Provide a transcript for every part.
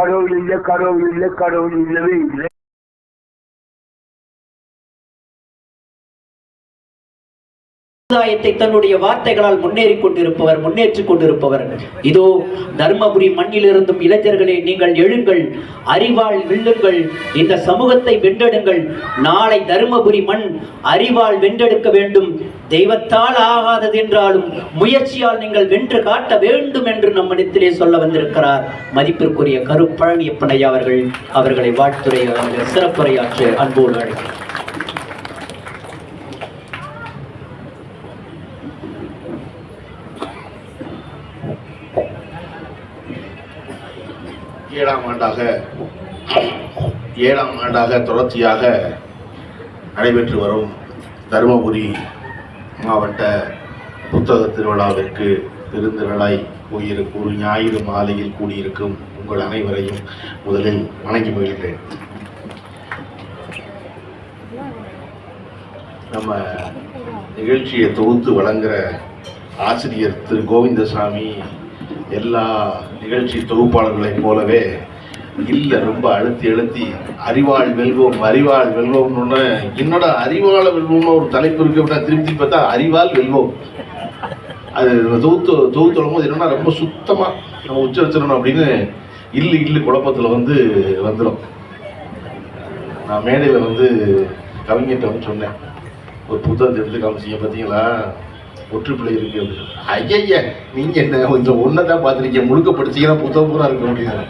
கடவுள் இல்லை கடவுள் இல்லை கடவுள் இல்லவே இல்லை சமுதாயத்தை தன்னுடைய வார்த்தைகளால் முன்னேறி கொண்டிருப்பவர் முன்னேற்றிக் கொண்டிருப்பவர் இதோ தர்மபுரி மண்ணிலிருந்தும் இளைஞர்களே நீங்கள் எழுங்கள் அறிவால் வெல்லுங்கள் இந்த சமூகத்தை வென்றெடுங்கள். நாளை தர்மபுரி மண் அறிவால் வென்றெடுக்க வேண்டும். தெய்வத்தால் ஆகாதது என்றாலும் முயற்சியால் நீங்கள் வென்று காட்ட வேண்டும் என்று நம்மிடத்திலே சொல்ல வந்திருக்கிறார். மதிப்பிற்குரிய கருப்பழனியப்பனையா அவர்கள் அவர்களை வாழ்த்துறை சிறப்புரையாற்று சிறப்புரையாற்ற அன்போடு அழைக்கிறார் ஏழாம் ஆண்டாக ஏழாம் ஆண்டாக தொடர்ச்சியாக நடைபெற்று வரும் தருமபுரி மாவட்ட புத்தக திருவிழாவிற்கு பெருந்திரளாய் போயிருக்கும் ஒரு ஞாயிறு மாலையில் கூடியிருக்கும் உங்கள் அனைவரையும் முதலில் வணங்கி மகிழ்கிறேன். நம்ம நிகழ்ச்சியை தொகுத்து வழங்குகிற ஆசிரியர் திரு கோவிந்தசாமி எல்லா நிகழ்ச்சி தொகுப்பாளர்களைப் போலவே இல்லை ரொம்ப அழுத்தி அழுத்தி அறிவாள் வெல்வோம் அறிவாள் வெல்வோம்னு என்னோட அறிவாள வெல்வோம்னு ஒரு தலைப்பு இருக்கு அப்படின்னா திருப்பி பார்த்தா அறிவால் வெல்வோம். அது தொகுத்து தொகுத்து வரும்போது என்னன்னா ரொம்ப சுத்தமாக நம்ம உச்சரிச்சிடணும் அப்படின்னு இல்லு இல்லு குழப்பத்தில் வந்து வந்துடும் நான் மேடையில் வந்து கவிஞர்கிட்ட வந்து சொன்னேன். ஒரு புத்தகத்தை எடுத்து காமிச்சிங்க பார்த்தீங்களா ஒற்றுப்பிள்ளை இருக்கு அப்படின்னு. ஐயய்ய நீங்கள் என்ன கொஞ்சம் ஒன்றை தான் பார்த்துருக்கீங்க முழுக்க படிச்சீங்கன்னா புத்தகம் பூரா இருக்க முடியாது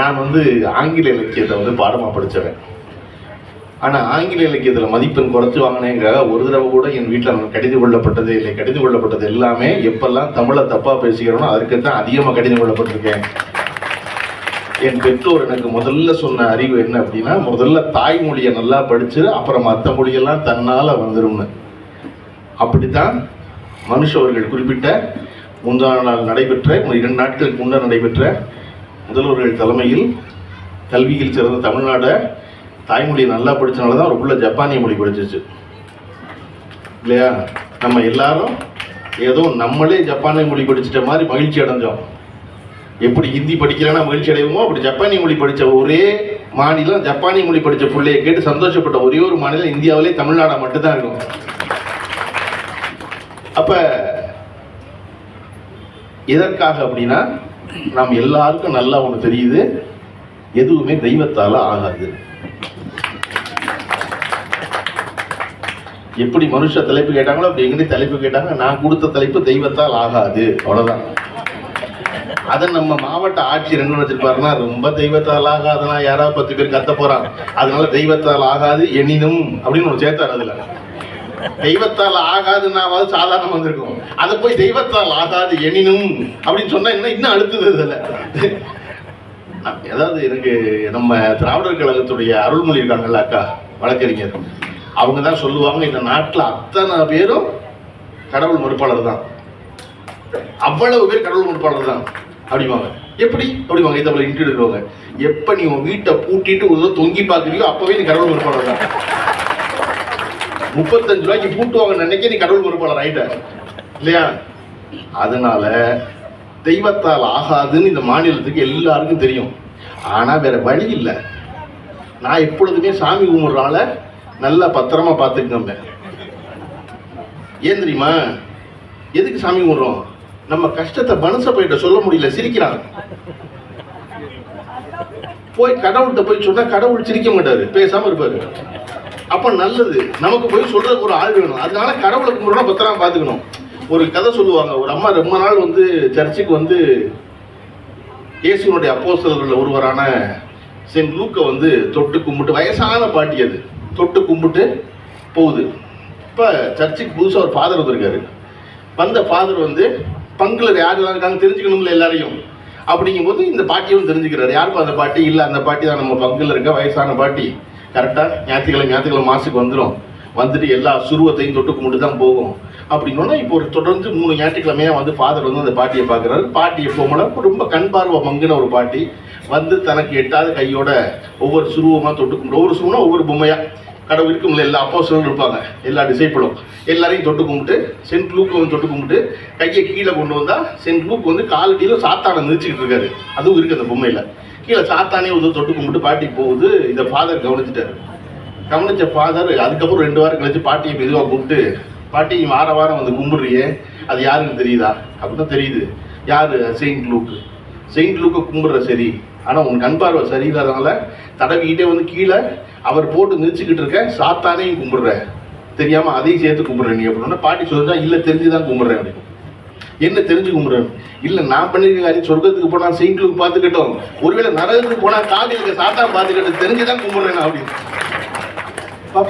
நான் வந்து ஆங்கில இலக்கியத்தை வந்து பாடமாக படித்தவன் ஆனால் ஆங்கில இலக்கியத்தில் மதிப்பெண் குறைச்சி வாங்கினேங்க ஒரு தடவை கூட என் வீட்டில் நான் கடிதம் கொள்ளப்பட்டது இல்லை. கடிதம் கொள்ளப்பட்டது எல்லாமே எப்பெல்லாம் தமிழை தப்பாக பேசுகிறோனோ அதுக்கு தான் அதிகமாக கடிதம் கொள்ளப்பட்டிருக்கேன். என் பெற்றோர் எனக்கு முதல்ல சொன்ன அறிவு என்ன அப்படின்னா முதல்ல தாய்மொழியை நல்லா படிச்சு அப்புறம் மற்ற மொழியெல்லாம் தன்னால் வந்துரும்னு. அப்படித்தான் மனுஷ அவர்கள் குறிப்பிட்ட முந்தா நாள் நடைபெற்ற இரண்டு நாட்களுக்கு முன்னர் நடைபெற்ற முதல்வர்கள் தலைமையில் கல்வியில் சிறந்த தமிழ்நாடை தாய்மொழியை நல்லா படிச்சனால தான் ஒரு புள்ள ஜப்பானிய மொழி படிச்சிச்சு. இல்லையா? நம்ம எல்லாரும் ஏதோ நம்மளே ஜப்பானிய மொழி படிச்சிட்ட மாதிரி மகிழ்ச்சி அடைஞ்சோம். எப்படி ஹிந்தி படிக்கலன்னா மகிழ்ச்சி அடைவோமோ அப்படி ஜப்பானிய மொழி படித்த ஒரே மாநிலம் ஜப்பானிய மொழி படித்த பிள்ளையை கேட்டு சந்தோஷப்பட்ட ஒரே ஒரு மாநிலம் இந்தியாவிலே தமிழ்நாடாக மட்டும்தான் இருக்கும். அப்போ எதற்காக அப்படின்னா நாம் எல்லாருக்கும் நல்லா ஒன்று தெரியுது. எதுவுமே தெய்வத்தால ஆகாது. எப்படி மனுஷ தலைப்பு கேட்டாங்களோ அப்படி எங்கே தலைப்பு கேட்டாங்க. நான் கொடுத்த தலைப்பு தெய்வத்தால் ஆகாது. அவ்வளவுதான். அதை நம்ம மாவட்ட ஆட்சியர் என்ன வச்சிருப்பாருன்னா ரொம்ப தெய்வத்தால் ஆகாதுன்னா யாராவது பத்து பேர் கத்த போறான். அதனால தெய்வத்தால் ஆகாது எனினும் அப்படின்னு ஒன்று சேர்த்தார் அதில். தெய்வத்தால் ஆகாதுன்னாவது சாதாரணம் வந்திருக்கும். அதை போய் தெய்வத்தால் ஆகாது எனினும் அப்படின்னு சொன்னா என்ன? இன்னும் அழுத்துது இதில். ஏதாவது எனக்கு நம்ம திராவிடர் கழகத்துடைய அருள்மொழி இருக்காங்கல்ல அக்கா வழக்கறிஞர். அவங்க தான் சொல்லுவாங்க இந்த நாட்டில் அத்தனை பேரும் கடவுள் மறுப்பாளர் தான். அவ்வளவு பேர் கடவுள் மறுப்பாளர் தான் அப்படிவாங்க எப்படி? அப்படிவாங்க இதை இன்ட்டு எடுக்கிறவங்க எப்போ நீ உன் வீட்டை பூட்டிட்டு ஒரு தொங்கி பார்க்குறியோ அப்பவே நீ கடவுள் மறுப்பாளர் தான். முப்பத்தஞ்சு ரூபாய்க்கு பூட்டுவாங்க நினைக்க நீ கடவுள் மறுப்பாளர் ஆயிட்ட. இல்லையா? அதனால தெய்வத்தால் ஆகாதுன்னு இந்த மாநிலத்துக்கு எல்லாருக்கும் தெரியும். ஆனால் வேற வழி இல்லை. நான் எப்பொழுதுமே சாமி கும்பிட்றால நல்லா பத்திரமா பார்த்துக்கோங்க ஏன் தெரியுமா? எதுக்கு சாமி கும்பிட்றோம்? நம்ம கஷ்டத்தை மனுஷ போயிட்ட சொல்ல முடியல சிரிக்கிறான் போய் கடவுள்கிட்ட போய் சொன்னா கடவுள் சிரிக்க மாட்டாரு. பேசாம இருப்பாரு. அப்ப நல்லது. நமக்கு போய் சொல்றதுக்கு ஒரு ஆள் வேணும். அதனால கடவுளை கும்பிடணும் பத்திரமா பார்த்துக்கணும். ஒரு கதை சொல்லுவாங்க. ஒரு அம்மா ரொம்ப நாள் வந்து சர்ச்சுக்கு வந்து இயேசுனுடைய அப்போஸ்தலர்கள் ஒருவரான சென்ட் லூக்கை வந்து தொட்டு கும்பிட்டு வயசான பாட்டி அது. தொட்டு கும்பிட்டு போகுது. இப்போ சர்ச்சுக்கு புதுசாக ஒரு ஃபாதர் வந்திருக்காரு. வந்த ஃபாதர் வந்து பங்குலர் யாரெல்லாம் இருக்காங்க தெரிஞ்சுக்கணும்ல எல்லாரையும்? அப்படிங்கும்போது இந்த பாட்டியும் தெரிஞ்சுக்கிறாரு. யாருக்கும் அந்த பாட்டி? இல்லை அந்த பாட்டி தான் நம்ம பங்குல இருக்க வயசான பாட்டி. கரெக்டாக ஞாயிற்றுக்கிழமை ஞாயிற்றுக்கிழமை மாசுக்கு வந்துடும் வந்துட்டு எல்லா சுருவத்தையும் தொட்டு கும்பிட்டு தான் போகும். அப்படின்னா இப்போ ஒரு தொடர்ந்து மூணு ஞாயிற்றுக்கிழமையாக வந்து ஃபாதர் வந்து அந்த பாட்டியை பார்க்குறாரு. பாட்டி எப்போமோல ரொம்ப கண் பார்வை மங்குன ஒரு பாட்டி. வந்து தனக்கு எட்டாத கையோட ஒவ்வொரு சுருவமாக தொட்டு கும்பிட்டு ஒவ்வொரு சுருவனா ஒவ்வொரு பொம்மையாக கடவுள் இருக்கும்ல எல்லா அப்போஸ்தலரும் இருப்பாங்க. எல்லா டிசைப்பிளும் எல்லாரையும் தொட்டு கும்பிட்டு சென்ட் லூக் வந்து தொட்டு கும்பிட்டு கையை கீழே கொண்டு வந்தால் சென்ட் லூக் வந்து காலடியில் சாத்தானை நிறுத்திக்கிட்டு இருக்காரு. அதுவும் இருக்குது அந்த பொம்மையில். கீழே சாத்தானே வந்து தொட்டு கும்பிட்டு பாட்டி போகுது. இதை ஃபாதர் கவனிச்சிட்டாரு. கவனிச்ச ஃபாதர் அதுக்கப்புறம் ரெண்டு வாரம் கழிச்சு பாட்டியை மெதுவாக கூப்பிட்டு பாட்டி வார வாரம் வந்து கும்பிடுறியே? அது யாருன்னு தெரியுதா? அப்படின்னு தெரியுது. யார்? Saint Luke. செயின்ட் லூக்கை கும்பிடுற சரி. ஆனால் உன் கண் பார்வை சரியில்லாதனால தடவிக்கிட்டே வந்து கீழே அவர் போட்டு நிறுச்சிக்கிட்டு இருக்க சாத்தானையும் கும்பிடுற. தெரியாமல் அதையும் சேர்த்து கும்பிடுற நீ அப்படின்னா பாட்டி சொல்லுதா இல்லை தெரிஞ்சு தான் கும்பிடுறேன் அப்படின்னு. என்ன தெரிஞ்சு கும்பிடுறாரு இல்ல நான் பண்ணிருக்க காரியம் சொர்க்கத்துக்கு போனா செயின்ட் லூக் பார்த்துக்கிட்டோம். ஒருவேளை நரகத்துக்கு போனா காடி இருக்க சாத்தான் தெரிஞ்சு தெரிஞ்சுதான் கும்பிடுறேன் அப்படின்னு.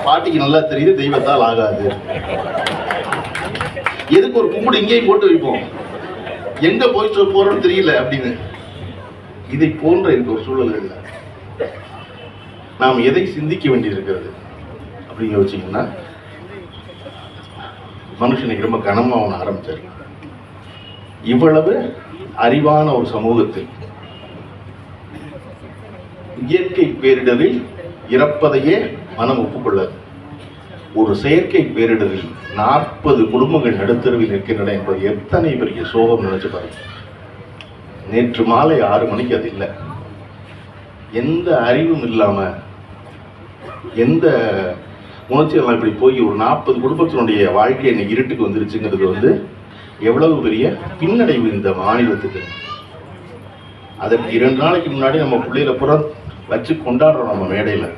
பாட்டிக்கு நல்லா தெரியுது தெய்வத்தால் ஆகாது. எதுக்கு ஒரு கும்பிடு இங்கேயும் போட்டு வைப்போம். எங்க போய் சொல் போறோம்னு தெரியல அப்படின்னு. இதை போன்ற எனக்கு ஒரு சூழல் இல்லை. நாம் எதை சிந்திக்க வேண்டியிருக்கிறது? அப்படின்னு யோசிச்சீங்கன்னா மனுஷனுக்கு ரொம்ப கனமாக அவனை ஆரம்பிச்சாரு. இவ்வளவு அறிவான ஒரு சமூகத்தில் இயற்கை பேரிடரில் இறப்பதையே மனம் ஒப்புக்கொள்ளாது. ஒரு செயற்கை பேரிடரில் நாற்பது குடும்பங்கள் நடுத்தருவில் இருக்கின்றன என்பது எத்தனை பெரிய சோகம் நினைச்சு பாருங்க. நேற்று மாலை ஆறு மணிக்கு அது இல்லை. எந்த அறிவும் இல்லாம எந்த உணர்ச்சியெல்லாம் இப்படி போய் ஒரு நாற்பது குடும்பத்தினுடைய வாழ்க்கை இன்னைக்கு இருட்டுக்கு வந்துருச்சுங்கிறது வந்து எவ்வளவு பெரிய பின்னடைவு இந்த மாநிலத்துக்கு? அதற்கு இரண்டு நாளைக்கு முன்னாடி நம்ம பிள்ளைகளை புற வச்சு கொண்டாடுறோம் நம்ம மேடையில்.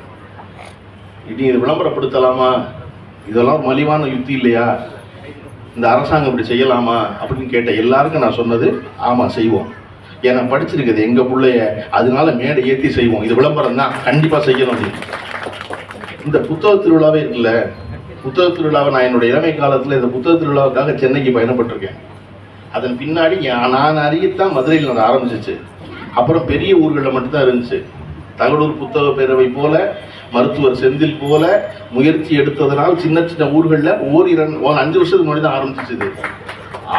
இனி இது விளம்பரப்படுத்தலாமா? இதெல்லாம் மலிவான யுக்தி இல்லையா? இந்த அரசாங்கம் இப்படி செய்யலாமா? அப்படின்னு கேட்ட எல்லாருக்கும் நான் சொன்னது ஆமாம் செய்வோம். ஏன்னா படிச்சிருக்குது எங்கள் பிள்ளைய அதனால மேடை ஏற்றி செய்வோம். இது விளம்பரம் தான் கண்டிப்பாக செய்யணும் இந்த புத்தக திருவிழாவே இல்லை புத்தக திருவிழாவை நான் என்னுடைய இளமை காலத்தில் இந்த புத்தக திருவிழாவுக்காக சென்னைக்கு பயணப்பட்டிருக்கேன். அதன் பின்னாடி நான் அறியத்தான் மதுரையில் நான் ஆரம்பிச்சிச்சு. அப்புறம் பெரிய ஊர்களில் மட்டும்தான் இருந்துச்சு. தகடூர் புத்தக பேரவை போல மருத்துவர் செந்தில் போல முயற்சி எடுத்ததனால் சின்ன சின்ன ஊர்களில் ஓரிரண்டு ஒரு அஞ்சு வருஷத்துக்கு முன்னாடி தான் ஆரம்பிச்சிச்சு இது.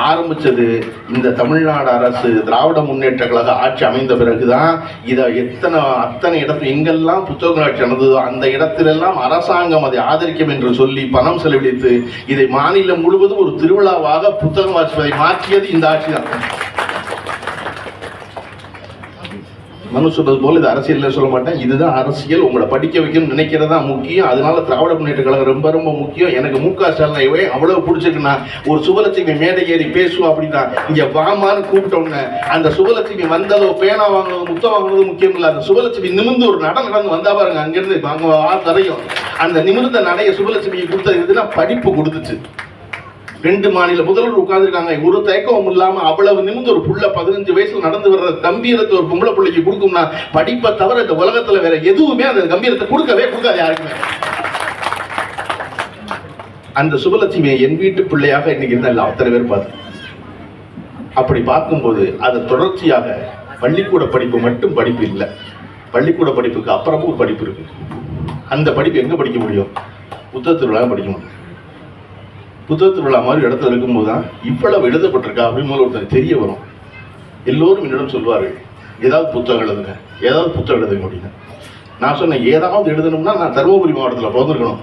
ஆரம்பிச்சது இந்த தமிழ்நாடு அரசு திராவிட முன்னேற்ற கழக ஆட்சி அமைந்த பிறகுதான். இதை எத்தனை அத்தனை இடத்துல எங்கெல்லாம் புத்தக ஆட்சி நடந்ததோ அந்த இடத்திலெல்லாம் அரசாங்கம் அதை ஆதரிக்கும் என்று சொல்லி பணம் செலவழித்து இதை மாநிலம் முழுவதும் ஒரு திருவிழாவாக புத்தகம் வாசிப்பதை மாற்றியது இந்த ஆட்சி தான் மனு சொல்றது போல இது அரசியல் சொல்ல மாட்டேன். இதுதான் அரசியல். உங்களை படிக்க வைக்கணும்னு நினைக்கிறதா முக்கியம். அதனால திராவிட முன்னேற்ற கழகம் ரொம்ப ரொம்ப முக்கியம். எனக்கு மு க. ஸ்டாலினை அவ்வளவு பிடிச்சிருக்குன்னா ஒரு சுபலட்சுமி மேடை ஏறி பேசுவோம் அப்படின்னா இங்க வாமான்னு கூப்பிட்டோன்னு அந்த சுபலட்சுமி வந்ததோ பேனா வாங்குனதோ முத்தம் வாங்குனதோ முக்கியம் இல்லை. அந்த சுபலட்சுமி நிமிர்ந்து ஒரு நடம் நடந்து வந்தா பாருங்க அங்கிருந்து அங்க அந்த நிமிர்ந்த நடைய சுபலட்சுமிக்கு கொடுத்தது எதுனா படிப்பு கொடுத்துச்சு. ரெண்டு மாநில முதல்வர் உட்கார்ந்துருக்காங்க. ஒரு தயக்கமும் இல்லாம அவ்வளவு நிமிந்து ஒரு புள்ள பதினஞ்சு வயசுல நடந்து வர்ற கம்பீரத்தை ஒரு பொம்பளை பிள்ளைக்கு கொடுக்கும்னா படிப்பை தவிர இந்த உலகத்துல வேற எதுவுமே அந்த கம்பீரத்தை கொடுக்கவே கொடுக்காது யாருக்குமே. அந்த சுபலட்சுமியை என் வீட்டு பிள்ளையாக இன்னைக்கு இருந்தால் அத்தனை பேர் பார்த்து. அப்படி பார்க்கும்போது அது தொடர்ச்சியாக பள்ளிக்கூட படிப்பு மட்டும் படிப்பு இல்லை. பள்ளிக்கூட படிப்புக்கு அப்புறமும் ஒரு படிப்பு இருக்கு. அந்த படிப்பு எங்க படிக்க முடியும்? புத்தக படிக்க முடியும். புத்தக திருவிழா மாதிரி இடத்துல இருக்கும்போது தான் இவ்வளவு எழுதப்பட்டிருக்கா அப்படின்னு ஒருத்தர் தெரிய வரும். எல்லோரும் என்னிடம் சொல்வார்கள் ஏதாவது புத்தகம் எழுதுங்க ஏதாவது புத்தகம் எழுதுங்க அப்படின்னு. நான் சொன்னேன் ஏதாவது எழுதணும்னா நான் தருமபுரி மாவட்டத்தில் பிறந்திருக்கணும்.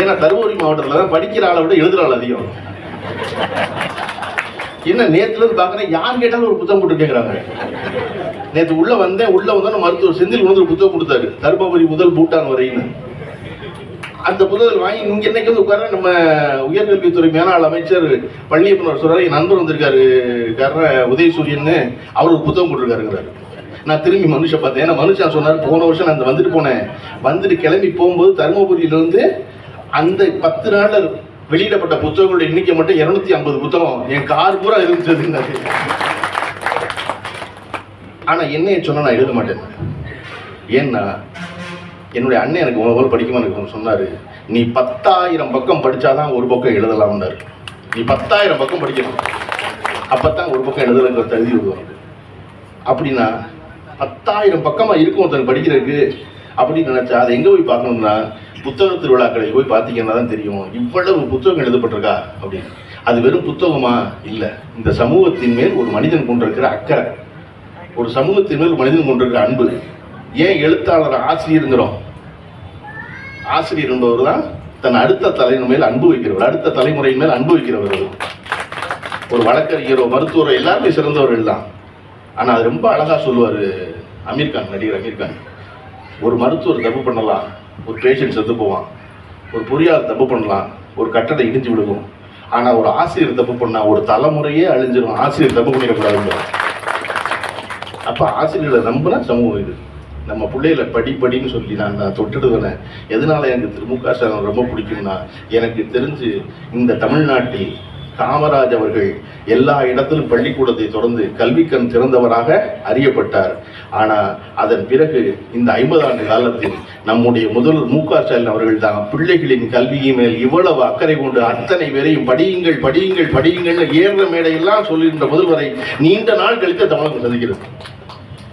ஏன்னா தருமபுரி மாவட்டத்தில் தான் படிக்கிற ஆளை விட எழுதுற ஆள் அதிகம். என்ன நேத்துல இருந்து பார்க்குறேன் யார் கேட்டாலும் ஒரு புத்தகம் போட்டு கேட்குறாங்க நேற்று உள்ள வந்தேன் உள்ள வந்தோன்னு மருத்துவர் செந்தில் வந்து ஒரு புத்தகம் கொடுத்தாரு தருமபுரி முதல் பூட்டான் வரைன்னு. அந்த புத்தகங்கள் வாங்கி இங்க இன்னைக்கு வந்து உட்கார நம்ம உயர்கல்வித்துறை மேலாள் அமைச்சர் பழனியப்பன் அவர் சொல்றாரு என் நண்பர் வந்திருக்காரு கர்ற உதயசூரியன்னு. அவர் ஒரு புத்தகம் போட்டிருக்காருங்கிறாரு நான் திரும்பி மனுஷன் பார்த்தேன். ஏன்னா மனுஷன் சொன்னார் போன வருஷம் நான் வந்துட்டு போனேன். வந்துட்டு கிளம்பி போகும்போது தருமபுரியிலிருந்து அந்த பத்து நாள்ல வெளியிடப்பட்ட புத்தகங்களோட எண்ணிக்கை மட்டும் இருநூத்தி ஐம்பது புத்தகம். என் கார் பூரா இருந்துச்சுன்னாரு ஆனா என்னைய சொன்னா நான் எழுத மாட்டேன். ஏன்னா என்னுடைய அண்ணன் எனக்கு முதல் படிக்குமா எனக்கு சொன்னார் நீ பத்தாயிரம் பக்கம் படித்தாதான் ஒரு பக்கம் எழுதலாம்னாரு. நீ பத்தாயிரம் பக்கம் படிக்கணும். அப்போ தான் ஒரு பக்கம் எழுதுறதுக்கு தகுதி விடுவாங்க அப்படின்னா பத்தாயிரம் பக்கமாக இருக்கும் ஒருத்தன் படிக்கிறதுக்கு. அப்படின்னு நினச்சா அதை எங்கே போய் பார்க்கணும்னா புத்தக திருவிழாக்களை போய் பார்த்தீங்கன்னா தான் தெரியும் இவ்வளவு புத்தகம் எழுதப்பட்டிருக்கா? அப்படின்னு. அது வெறும் புத்தகமா இல்லை. இந்த சமூகத்தின் மேல் ஒரு மனிதன் கொண்டிருக்கிற அக்கறை. ஒரு சமூகத்தின் மேல் ஒரு மனிதன் கொண்டிருக்கிற அன்பு. ஏன் எழுத்தாளர் ஆசிரியருங்கிறோம் ஆசிரியர் என்பவர் தான் தன் அடுத்த தலைமுறை மேல் அன்பு வைக்கிறவர் அடுத்த தலைமுறையின் மேல் அன்பு வைக்கிறவர் ஒரு வழக்கறிஞரோ மருத்துவரோ எல்லாருமே சிறந்தவர்கள் தான். ஆனால் அது ரொம்ப அழகாக சொல்லுவார் அமீர்கான் நடிகர் அமீர் கான். ஒரு மருத்துவர் தப்பு பண்ணலாம் ஒரு பேஷண்ட் செத்து போவான். ஒரு பொறியாளர் தப்பு பண்ணலாம் ஒரு கட்டடை இடிஞ்சு விடுவோம் ஆனால் ஒரு ஆசிரியர் தப்பு பண்ணால் ஒரு தலைமுறையே அழிஞ்சிடும் ஆசிரியர் தப்பு பண்ணிடக்கூடாதுங்க அப்போ ஆசிரியர்களை நம்பினா சமூகம் இது. நம்ம பிள்ளைகளை படிப்படின்னு சொல்லி நான் நான் தொட்டுடுவேன். எதனால எனக்கு திரு மு க ஸ்டாலின் ரொம்ப பிடிக்கும்னா எனக்கு தெரிஞ்சு இந்த தமிழ்நாட்டில் காமராஜ் அவர்கள் எல்லா இடத்திலும் பள்ளிக்கூடத்தை தொடர்ந்து கல்விக்கண் திறந்தவராக அறியப்பட்டார். ஆனால் அதன் பிறகு இந்த ஐம்பது ஆண்டு காலத்தில் நம்முடைய முதல்வர் மு க ஸ்டாலின் அவர்கள் தான் பிள்ளைகளின் கல்வியின் மேல் இவ்வளவு அக்கறை கொண்டு அத்தனை பேரையும் படியுங்கள் படியுங்கள் படியுங்கள்னு ஏறுற மேடையெல்லாம் சொல்லுகின்ற முதல்வரை நீண்ட நாள் கழித்து தமிழகம் சந்திக்கிறது.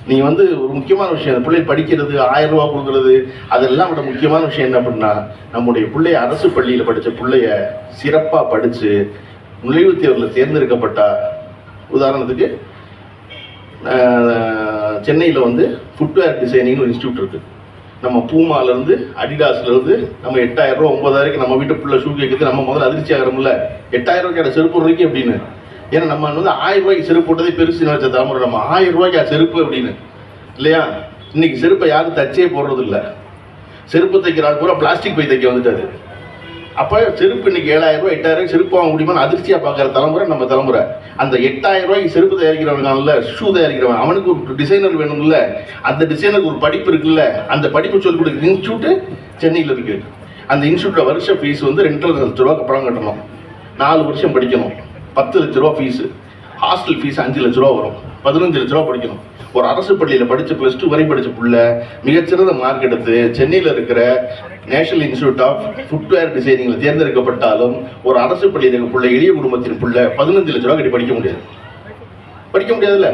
நீங்கள் வந்து ஒரு முக்கியமான விஷயம் அந்த பிள்ளை படிக்கிறது ஆயிரம் ரூபா கொடுக்கறது அதெல்லாம் விட முக்கியமான விஷயம் என்ன அப்படின்னா நம்முடைய பிள்ளைய அரசு பள்ளியில் படித்த பிள்ளைய சிறப்பாக படித்து நுழைவுத் தேர்வில் தேர்ந்தெடுக்கப்பட்டா உதாரணத்துக்கு சென்னையில் வந்து ஃபுட்வேர் டிசைனிங் ஒரு இன்ஸ்டியூட் இருக்குது நம்ம பூமாலேருந்து அடிடாஸ்லேருந்து நம்ம எட்டாயிரம் ரூபா ஒன்பதாயிரம் நம்ம வீட்டு பிள்ளை ஷூ கேட்குறது நம்ம முதல்ல அதிர்ச்சி ஆகிறோம்ல. எட்டாயிரம் ரூபாய்க்கு செருப்பு வரைக்கும் அப்படின்னு ஏன்னா நம்ம வந்து ஆயிரம் ரூபாய்க்கு செருப்பு போட்டதே பெருசு நினைச்ச தலைமுறை. நம்ம ஆயிரம் ரூபாய்க்கு செருப்பு அப்படின்னு. இல்லையா? இன்னைக்கு செருப்பை யாரும் தச்சே போடுறது இல்லை செருப்பு தைக்கிற ஆள் பூரா பிளாஸ்டிக் பை தைக்க வந்துட்டாரு. அப்போ செருப்பு இன்னைக்கு ஏழாயிரம் ரூபாய் எட்டாயிரம் ரூபாய் செருப்பு வாங்க முடியுமா அதிர்ச்சியாக பார்க்குற தலைமுறை நம்ம தலைமுறை. அந்த எட்டாயிரம் ரூபாய்க்கு செருப்பு தயாரிக்கிறவனால ஷூ தயாரிக்கிறவன். அவனுக்கு ஒரு டிசைனர் வேணும்ல. அந்த டிசைனருக்கு ஒரு படிப்பு இருக்குல்ல. அந்த படிப்பு சொல்லிக் கொடுக்குற இன்ஸ்டியூட்டு சென்னையில் இருக்குது அந்த இன்ஸ்டியூட்டில் வருஷ ஃபீஸ் வந்து ரெண்டு லட்சம் ரூபா பணம் கட்டணும். நாலு வருஷம் படிக்கணும். பத்து லட்ச ரூபா ஃபீஸு ஹாஸ்டல் ஃபீஸ் அஞ்சு லட்ச ரூபா வரும். பதினஞ்சு லட்ச ரூபா படிக்கணும். ஒரு அரசு பள்ளியில் படித்த ப்ளஸ் டூ வரை படித்த புள்ள மிகச்சிறந்த மார்க் எடுத்து சென்னையில் இருக்கிற நேஷனல் இன்ஸ்டியூட் ஆஃப் ஃபுட்வேர் டிசைனிங்கில் தேர்ந்தெடுக்கப்பட்டாலும் ஒரு அரசு பள்ளியில் இருக்க புள்ள எளிய குடும்பத்தின் புள்ள பதினஞ்சு லட்ச ரூபா கட்டி படிக்க முடியாது. படிக்க முடியாதுல்ல.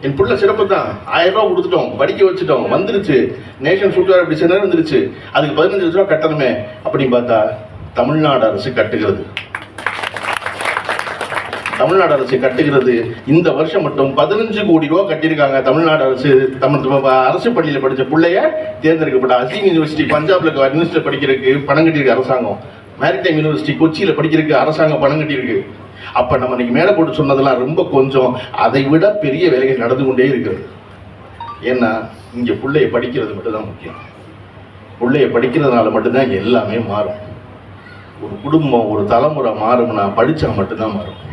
என் புள்ள சிறப்பு தான். ஆயிரம் ரூபா கொடுத்துட்டோம். படிக்க வச்சுட்டோம். வந்துருச்சு. நேஷனல் ஃபுட்வேர் டிசைனர் வந்துருச்சு அதுக்கு பதினஞ்சு லட்ச ரூபா கட்டணுமே அப்படின்னு பார்த்தா தமிழ்நாடு அரசு கட்டுகிறது. தமிழ்நாடு அரசு கட்டுகிறது. இந்த வருஷம் மட்டும் பதினஞ்சு கோடி ரூபா கட்டியிருக்காங்க. தமிழ்நாடு அரசு தமிழ் அரசு பள்ளியில் படித்த பிள்ளைய தேர்ந்தெடுக்கப்பட்ட அசிங் யூனிவர்சிட்டி பஞ்சாப்ல யூனிவர்சிட்டி படிக்கிறதுக்கு பணம் கட்டியிருக்கு அரசாங்கம். மேரிடைம் யூனிவர்சிட்டி கொச்சியில் படிக்கிறதுக்கு அரசாங்கம் பணம் கட்டியிருக்கு. அப்ப நம்ம இன்னைக்கு மேலே போட்டு சொன்னதெல்லாம் ரொம்ப கொஞ்சம் அதை விட பெரிய வேலைகள் நடந்து கொண்டே இருக்கிறது. ஏன்னா இங்க பிள்ளைய படிக்கிறது மட்டும்தான் முக்கியம். பிள்ளைய படிக்கிறதுனால மட்டும்தான் எல்லாமே மாறும். ஒரு குடும்பம் ஒரு தலைமுறை மாறும்னா படித்தா மட்டும்தான் மாறும்.